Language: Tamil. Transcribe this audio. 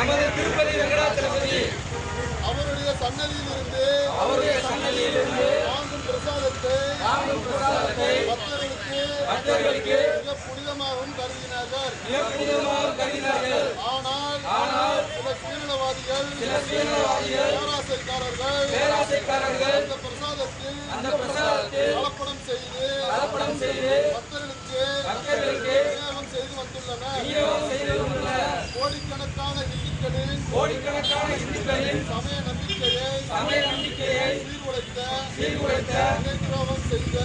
நமது திருப்பதி வெங்கடாச்சலபதி அவருடைய சன்னதியிலிருந்து அவருடைய சன்னதியிலிருந்து வாங்கும் பிரசாதத்தை வாங்கும் பிரசாதத்தை பக்தர்களுக்கு பக்தர்களுக்கு மிக புனிதமாகவும் கருதினார்கள். மிக புனிதமாக கருதினார்கள். ஆனால் ஆனால் சில சுயநலவாதிகள் சில சுயநலவாதிகள் பேராசைக்காரர்கள் பேராசைக்காரர்கள் கோடிக்கணக்கான இந்துக்களின் கோடிக்கணக்கான இந்துக்களின் சமய நம்பிக்கையை சமய நம்பிக்கையை சீர்குலைத்த சீர்குலைத்த செய்த